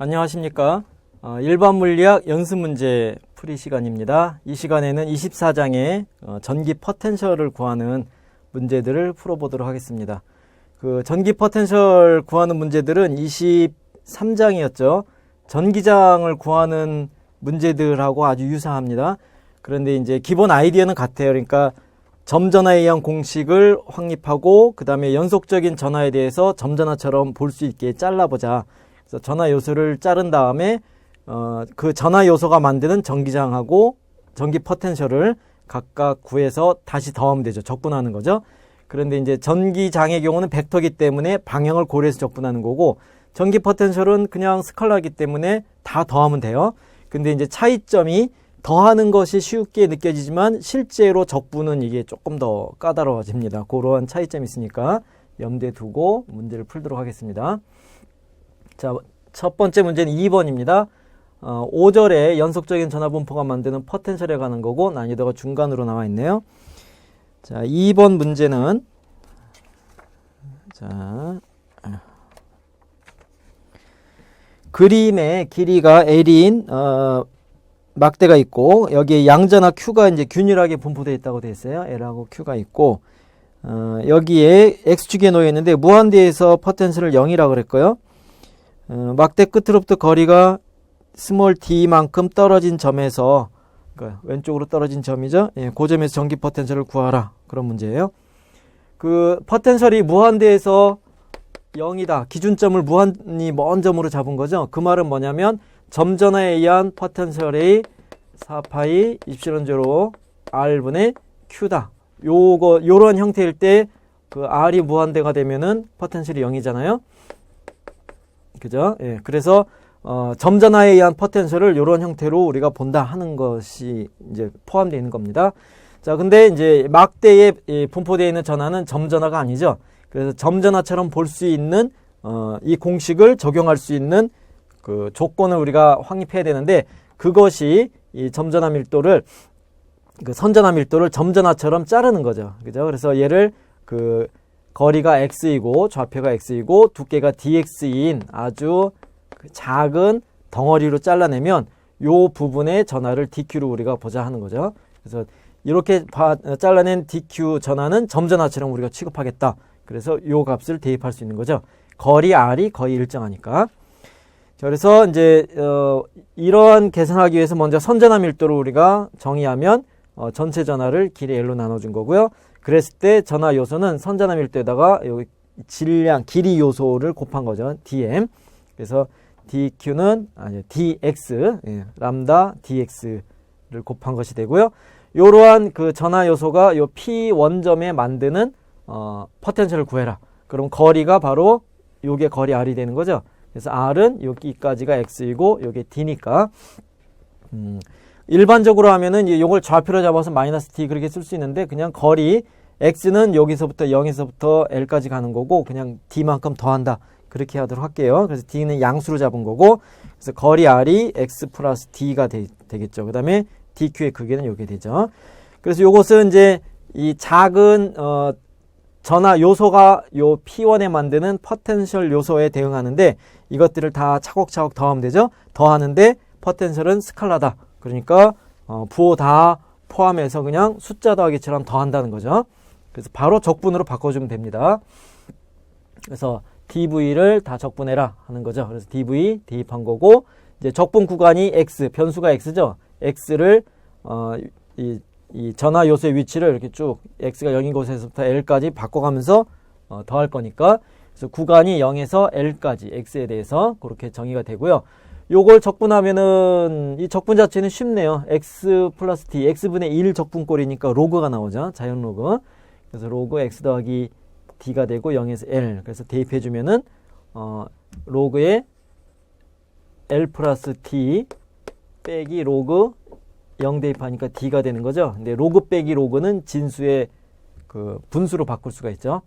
안녕하십니까. 어, 일반 물리학 연습 문제 풀이 시간입니다. 이 시간에는 24장의 어, 전기 포텐셜을 구하는 문제들을 풀어보도록 하겠습니다. 그 전기 포텐셜 구하는 문제들은 23장이었죠. 전기장을 구하는 문제들하고 아주 유사합니다. 그런데 이제 기본 아이디어는 같아요. 그러니까 점전화에 의한 공식을 확립하고 그 다음에 연속적인 전화에 대해서 점전화처럼 볼 수 있게 잘라보자. 그래서 전화 요소를 자른 다음에 어, 그 전화 요소가 만드는 전기장하고 전기 포텐셜을 각각 구해서 다시 더하면 되죠. 적분하는 거죠. 그런데 이제 전기장의 경우는 벡터기 때문에 방향을 고려해서 적분하는 거고 전기 포텐셜은 그냥 스칼라기 때문에 다 더하면 돼요. 근데 이제 차이점이 더하는 것이 쉽게 느껴지지만 실제로 적분은 이게 조금 더 까다로워집니다. 그러한 차이점이 있으니까 염두에 두고 문제를 풀도록 하겠습니다. 자, 첫 번째 문제는 2번입니다. 어, 5절에 연속적인 전화분포가 만드는 포텐셜에 관한 거고 난이도가 중간으로 나와 있네요. 자, 2번 문제는 자, 그림의 길이가 L인 어, 막대가 있고 여기에 양전화 Q가 이제 균일하게 분포되어 있다고 되어 있어요. L하고 Q가 있고 어, 여기에 X축에 놓여 있는데 무한대에서 포텐셜을 0이라고 그랬고요. 어, 막대 끝으로부터 거리가 스몰 d만큼 떨어진 점에서 그러니까 왼쪽으로 떨어진 점이죠. 예, 그 점에서 전기 포텐셜을 구하라. 그런 문제예요. 그 포텐셜이 무한대에서 0이다. 기준점을 무한히 먼 점으로 잡은 거죠. 그 말은 뭐냐면 점전화에 의한 포텐셜이 4파이 입실론 제로 R분의 Q다. 요거 요런 형태일 때 그 R이 무한대가 되면은 포텐셜이 0이잖아요. 그죠? 예. 그래서 어, 점전화에 의한 포텐셜을 이런 형태로 우리가 본다 하는 것이 이제 포함되어 있는 겁니다. 자, 근데 이제 막대에 이 분포되어 있는 전화는 점전화가 아니죠. 그래서 점전화처럼 볼 수 있는 어, 이 공식을 적용할 수 있는 그 조건을 우리가 확립해야 되는데 그것이 이 점전화 밀도를 그 선전화 밀도를 점전화처럼 자르는 거죠. 그죠? 그래서 얘를 그 거리가 x이고 좌표가 x이고 두께가 dx인 아주 그 작은 덩어리로 잘라내면 요 부분의 전화를 dq로 우리가 보자 하는 거죠. 그래서 이렇게 바, 잘라낸 dq 전화는 점전화처럼 우리가 취급하겠다. 그래서 요 값을 대입할 수 있는 거죠. 거리 r이 거의 일정하니까. 자, 그래서 이제 어, 이러한 계산하기 위해서 먼저 선전화 밀도를 우리가 정의하면 어, 전체 전화를 길이 L로 나눠준 거고요. 그랬을 때 전화 요소는 선전화 밀도에다가 여기 질량, 길이 요소를 곱한 거죠. dm. 그래서 dq는 아니 dx, 예, 람다 dx를 곱한 것이 되고요. 이러한 그 전화 요소가 요 p 원점에 만드는 어, 포텐셜을 구해라. 그럼 거리가 바로 요게 거리 r이 되는 거죠. 그래서 r은 여기까지가 x이고 요게 d니까 음, 일반적으로 하면은 이걸 좌표로 잡아서 마이너스 d 그렇게 쓸 수 있는데 그냥 거리 x는 여기서부터 0에서부터 l까지 가는 거고 그냥 d만큼 더한다 그렇게 하도록 할게요. 그래서 d는 양수로 잡은 거고 그래서 거리 r이 x 플러스 d가 되, 겠죠 그 다음에 dq의 크기는 요게 되죠. 그래서 요것은 이제 이 작은 어, 전화 요소가 요 P1에 만드는 포텐셜 요소에 대응하는데 이것들을 다 차곡차곡 더하면 되죠. 더하는데 포텐셜은 스칼라다. 그러니까 어, 부호 다 포함해서 그냥 숫자 더하기처럼 더한다는 거죠. 그래서 바로 적분으로 바꿔주면 됩니다. 그래서 dv를 다 적분해라 하는 거죠. 그래서 dv 대입한 거고 이제 적분 구간이 x 변수가 x죠. x를 어, 이, 이 전화 요소의 위치를 이렇게 쭉 x가 0인 곳에서부터 l까지 바꿔가면서 어, 더할 거니까 그래서 구간이 0에서 l까지 x에 대해서 그렇게 정의가 되고요. 요걸 적분하면은 이 적분 자체는 쉽네요. x 플러스 d, x분의 1 적분꼴이니까 로그가 나오죠. 자연 로그. 그래서 로그 x 더하기 d가 되고 0에서 l. 그래서 대입해 주면은 어 로그에 l 플러스 d 빼기 로그 0 대입하니까 d가 되는 거죠. 근데 로그 빼기 로그는 진수의 그 분수로 바꿀 수가 있죠.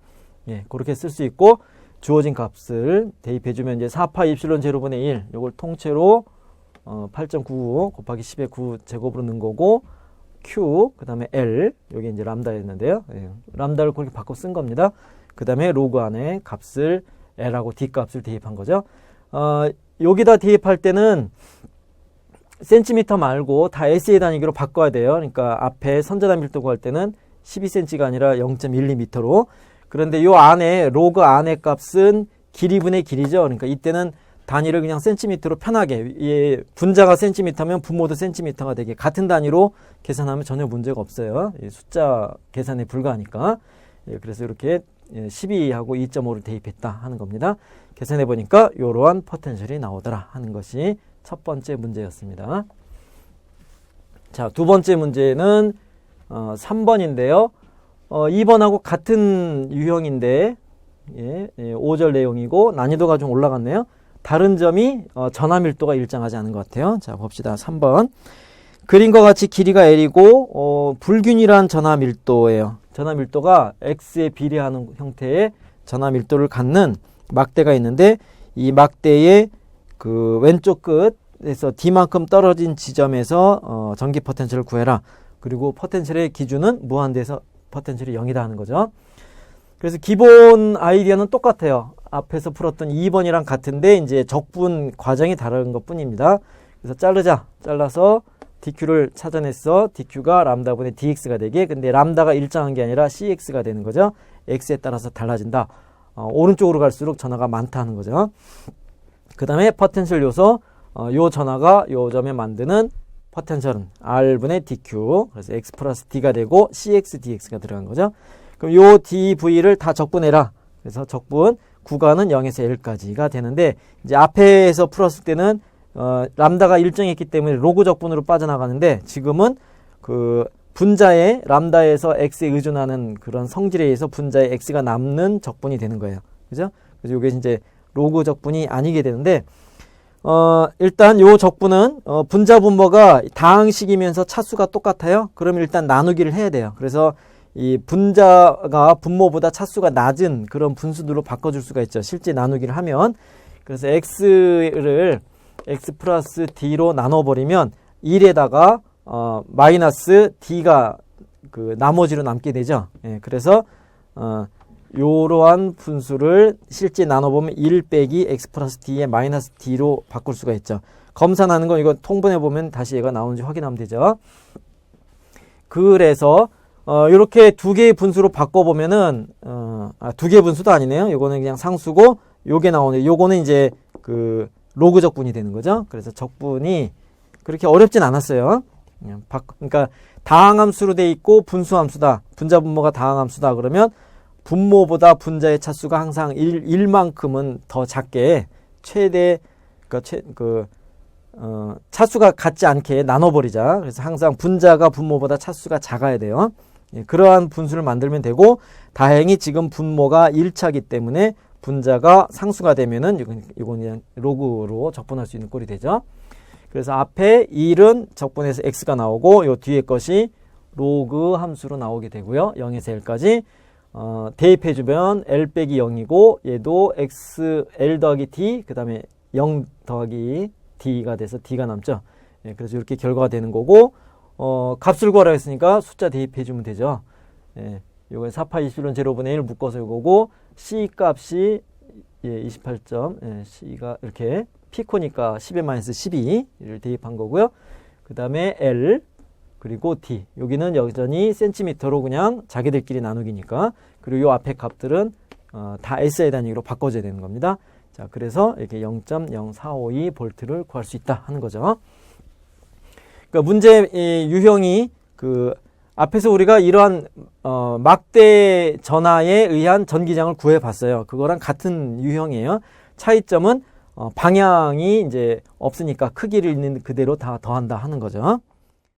예, 그렇게 쓸 수 있고 주어진 값을 대입해주면 이제 4파 입실론 제로분의 1 요걸 통째로 어, 8.95 곱하기 10의 9 제곱으로 넣은 거고 q 그 다음에 l 여기 이제 람다였는데요 예, 람다를 그렇게 바꿔 쓴 겁니다 그 다음에 로그 안에 값을 l하고 d 값을 대입한 거죠 어, 여기다 대입할 때는 센티미터 말고 다 SI 단위로 바꿔야 돼요. 그러니까 앞에 선자 단 밀도 구할 때는 12cm가 아니라 0.1mm로. 그런데 요 안에 로그 안의 값은 길이분의 길이죠. 그러니까 이때는 단위를 그냥 센티미터로 편하게 예, 분자가 센티미터면 분모도 센티미터가 되게 같은 단위로 계산하면 전혀 문제가 없어요. 예, 숫자 계산에 불과하니까. 예, 그래서 이렇게 12하고 2.5를 대입했다 하는 겁니다. 계산해 보니까 이러한 포텐셜이 나오더라 하는 것이 첫 번째 문제였습니다. 자, 두 번째 문제는 어, 3번인데요. 어, 2번하고 같은 유형인데 예, 예, 5절 내용이고 난이도가 좀 올라갔네요. 다른 점이 어, 전화 밀도가 일정하지 않은 것 같아요. 자, 봅시다. 3번. 그림과 같이 길이가 L이고 어, 불균일한 전화 밀도예요. 전화 밀도가 X에 비례하는 형태의 전화 밀도를 갖는 막대가 있는데 이 막대의 그 왼쪽 끝에서 D만큼 떨어진 지점에서 어, 전기 포텐셜을 구해라. 그리고 포텐셜의 기준은 무한대에서 포텐셜이 0이다 하는 거죠. 그래서 기본 아이디어는 똑같아요. 앞에서 풀었던 2번이랑 같은데 이제 적분 과정이 다른 것 뿐입니다. 그래서 자르자. 잘라서 dq를 찾아냈어. dq가 람다분의 dx가 되게. 근데 람다가 일정한 게 아니라 cx가 되는 거죠. x에 따라서 달라진다. 어, 오른쪽으로 갈수록 전화가 많다는 거죠. 그 다음에 포텐셜 요소. 어, 요 전화가 요 점에 만드는 포텐셜은 r분의 dq. 그래서 x 플러스 d가 되고 cx dx가 들어간 거죠. 그럼 요 dv를 다 적분해라. 그래서 적분 구간은 0에서 L까지가 되는데 이제 앞에서 풀었을 때는 어, 람다가 일정했기 때문에 로그 적분으로 빠져나가는데 지금은 그 분자의 람다에서 x에 의존하는 그런 성질에 의해서 분자의 x가 남는 적분이 되는 거예요. 그죠? 그래서 이게 이제 로그 적분이 아니게 되는데 어, 일단 요 적분은 어, 분자 분모가 다항식이면서 차수가 똑같아요. 그러면 일단 나누기를 해야 돼요. 그래서 이 분자가 분모보다 차수가 낮은 그런 분수들로 바꿔줄 수가 있죠. 실제 나누기를 하면. 그래서 x를 x 플러스 d로 나눠버리면 1에다가 어, 마이너스 d가 그 나머지로 남게 되죠. 예, 그래서 어, 요러한 분수를 실제 나눠보면 1 빼기 x 플러스 d의 마이너스 d로 바꿀 수가 있죠. 검산하는 건 이거 통분해보면 다시 얘가 나오는지 확인하면 되죠. 그래서 어, 이렇게 두 개의 분수로 바꿔보면은, 어, 아, 두 개의 분수도 아니네요. 요거는 그냥 상수고, 요게 나오네. 요거는 이제 그 로그 적분이 되는 거죠. 그래서 적분이 그렇게 어렵진 않았어요. 그냥 바, 그러니까 다항함수로 돼 있고 분수함수다. 분자 분모가 다항함수다. 그러면 분모보다 분자의 차수가 항상 1, 1만큼은 더 작게 최대, 그, 최, 그, 어, 차수가 같지 않게 나눠버리자. 그래서 항상 분자가 분모보다 차수가 작아야 돼요. 예, 그러한 분수를 만들면 되고 다행히 지금 분모가 1차기 때문에 분자가 상수가 되면은 이건, 이건 그냥 로그로 적분할 수 있는 꼴이 되죠. 그래서 앞에 1은 적분해서 x가 나오고 요 뒤에 것이 로그 함수로 나오게 되고요. 0에서 l까지 어, 대입해주면 l 빼기 0이고 얘도 x l 더하기 d 그 다음에 0 더하기 d가 돼서 d가 남죠. 예, 그래서 이렇게 결과가 되는 거고 어, 값을 구하라 했으니까 숫자 대입해 주면 되죠. 예, 요거 4파 21은 제로분의 1 묶어서 이거고 C 값이 예, 28점 예, C가 이렇게 피코니까 10의 마이너스 12를 대입한 거고요. 그 다음에 L 그리고 D 여기는 여전히 센티미터로 그냥 자기들끼리 나누기니까 그리고 요 앞에 값들은 어, 다 SI 단위로 바꿔줘야 되는 겁니다. 자 그래서 이렇게 0.0452 볼트를 구할 수 있다 하는 거죠. 그러니까 문제 유형이 그 앞에서 우리가 이러한 어, 막대 전하에 의한 전기장을 구해 봤어요. 그거랑 같은 유형이에요. 차이점은 어, 방향이 이제 없으니까 크기를 있는 그대로 다 더한다 하는 거죠.